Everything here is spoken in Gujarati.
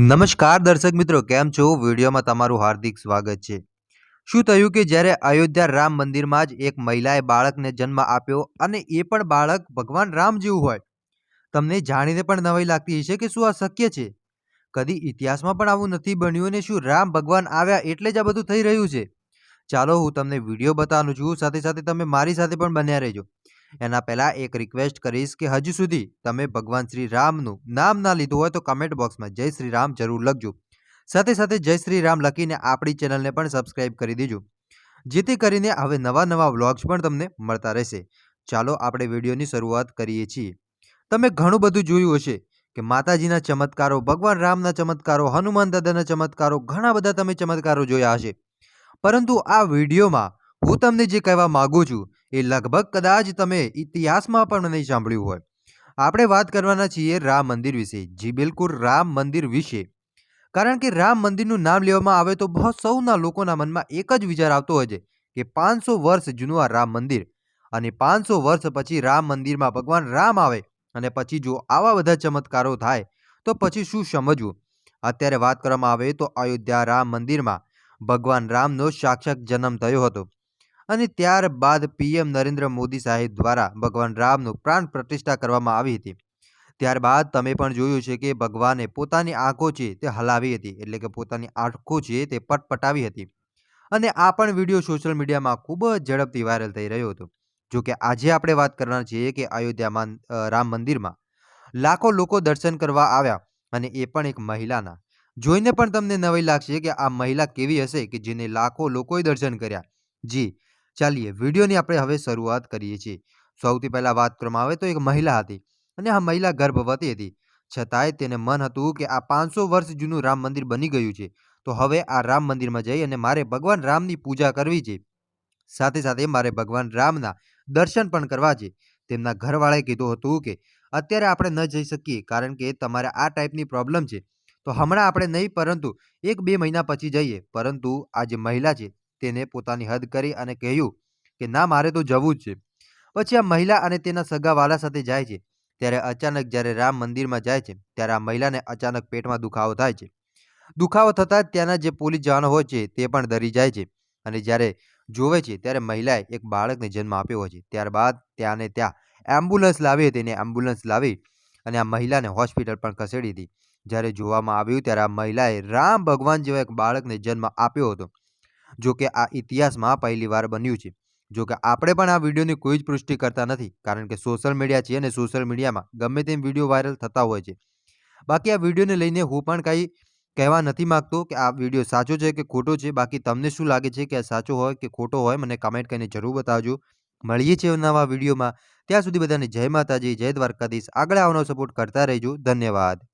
નમસ્કાર દર્શક મિત્રો, કેમ છો? વિડીયોમાં તમારું હાર્દિક સ્વાગત છે. શું થયું કે જ્યારે અયોધ્યા રામ મંદિરમાં જ એક મહિલાએ બાળકને જન્મ આપ્યો અને એ પણ બાળક ભગવાન રામ જેવું હોય? તમને જાણીને પણ નવાઈ લાગતી હશે કે શું આ શક્ય છે? કદી ઇતિહાસમાં પણ આવું નથી બન્યું અને શું રામ ભગવાન આવ્યા એટલે જ આ બધું થઈ રહ્યું છે? ચાલો હું તમને વીડિયો બતાવું છું, સાથે સાથે તમે મારી સાથે પણ બન્યા રહેજો. એના પહેલાં એક રિક્વેસ્ટ કરીશ કે હજુ સુધી તમે ભગવાન શ્રી રામનું નામ ના લીધું હોય તો કમેન્ટ બોક્સમાં જય શ્રી રામ જરૂર લખજો. સાથે સાથે જય શ્રી રામ લખીને આપણી ચેનલને પણ સબસ્ક્રાઇબ કરી દેજો. જેથી કરીને હવે નવા નવા વ્લોગ્સ પણ તમને મળતા રહેશે. ચાલો આપણે વિડીયોની શરૂઆત કરીએ છીએ. તમે ઘણું બધું જોયું હશે કે માતાજીના ચમત્કારો, ભગવાન રામના ચમત્કારો, હનુમાન દાદાના ચમત્કારો, ઘણા બધા તમે ચમત્કારો જોયા હશે. પરંતુ આ વિડીયોમાં હું તમને જે કહેવા માગું છું એ લગભગ કદાચ તમે ઇતિહાસમાં પણ નહીં સાંભળ્યું હોય. આપણે વાત કરવાના છીએ રામ મંદિર વિશે, જી બિલકુલ રામ મંદિર વિશે. કારણ કે રામ મંદિરનું નામ લેવામાં આવે તો બહુ સૌના લોકોના મનમાં એક જ વિચાર આવતો હોય છે કે પાંચસો વર્ષ જૂનું આ રામ મંદિર અને પાંચસો વર્ષ પછી રામ મંદિરમાં ભગવાન રામ આવે અને પછી જો આવા બધા ચમત્કારો થાય, તો પછી શું સમજવું? અત્યારે વાત કરવામાં આવે તો અયોધ્યા રામ મંદિરમાં ભગવાન રામનો સાક્ષાત જન્મ થયો હતો. અને ત્યારબાદ પીએમ નરેન્દ્ર મોદી સાહેબ દ્વારા ભગવાન રામનું પ્રાણ પ્રતિષ્ઠા કરવામાં આવી હતી. ત્યારબાદ તમે પણ જોયું છે કે ભગવાને પોતાની આંખો છે તે હલાવી હતી, એટલે કે પોતાની આંખો છે તે પટપટાવી હતી. અને આ પણ વીડિયો સોશિયલ મીડિયામાં ખૂબ જ ઝડપથી વાયરલ થઈ રહ્યો હતો. જો કે આજે આપણે વાત કરવાના છીએ કે અયોધ્યામાં રામ મંદિરમાં લાખો લોકો દર્શન કરવા આવ્યા અને એ પણ એક મહિલાના. જોઈને પણ તમને નવાઈ લાગશે કે આ મહિલા કેવી હશે કે જેને લાખો લોકોએ દર્શન કર્યા. જી ચાલીએ. વિડીયોની આપણે હવે શરૂઆત કરીએ છીએ. સૌથી પહેલાં વાત કરવામાં આવે તો એક મહિલા હતી અને આ મહિલા ગર્ભવતી હતી. છતાંય તેને મન હતું કે આ પાંચસો વર્ષ જૂનું રામ મંદિર બની ગયું છે. તો હવે આ રામ મંદિરમાં જઈ અને મારે ભગવાન રામની પૂજા કરવી છે. સાથે સાથે મારે ભગવાન રામના દર્શન પણ કરવા છે. તેમના ઘરવાળાએ કીધું હતું કે અત્યારે આપણે ન જઈ શકીએ કારણ કે તમારે આ ટાઈપની પ્રોબ્લેમ છે. તો હમણાં આપણે નહીં પરંતુ એક બે મહિના પછી જઈએ. પરંતુ આ જે મહિલા છે તેને પોતાની હદ કરી અને કહ્યું કે, ના, મારે તો જવું જ છે. પછી આ મહિલા અને તેના સગાવાલા સાથે જાય છે. ત્યારે અચાનક જ્યારે રામ મંદિરમાં જાય છે, ત્યારે આ મહિલાને અચાનક પેટમાં દુખાવો થાય છે. દુખાવો થતાં ત્યાંના જે પોલીસ જવાનો હોય છે, તે પણ ડરી જાય છે. અને જ્યારે જોવે છે, ત્યારે મહિલાએ એક બાળકને જન્મ આપ્યો હોય છે. ત્યારબાદ ત્યાંને ત્યાં એમ્બ્યુલન્સ લાવી હતી અને એમ્બ્યુલન્સ લાવી અને આ મહિલાને હોસ્પિટલ પણ ખસેડી હતી. જ્યારે જોવામાં આવ્યું, ત્યારે આ મહિલાએ રામ ભગવાન જેવા એક બાળકને જન્મ આપ્યો હતો. જો કે આ ઇતિહાસમાં પહેલી વાર બન્યું છે. જો કે આપણે પણ આ વિડીયોની કોઈ જ પુષ્ટિ કરતા નથી, કારણ કે સોશિયલ મીડિયા છે અને સોશિયલ મીડિયામાં ગમે તેમ વીડિયો વાયરલ થતા હોય છે. બાકી આ વિડીયોને લઈને હું પણ કંઈ કહેવા નથી માગતો કે આ વીડિયો સાચો છે કે ખોટો છે. બાકી તમને શું લાગે છે કે આ સાચો હોય કે ખોટો હોય, મને કમેન્ટ કરીને જરૂર બતાવજો. મળીએ છીએ નવા વિડીયોમાં. ત્યાં સુધી બધાને જય માતાજી, જય દ્વારકાધીશ. આગળ આવવાનો સપોર્ટ કરતા રહેજો. ધન્યવાદ.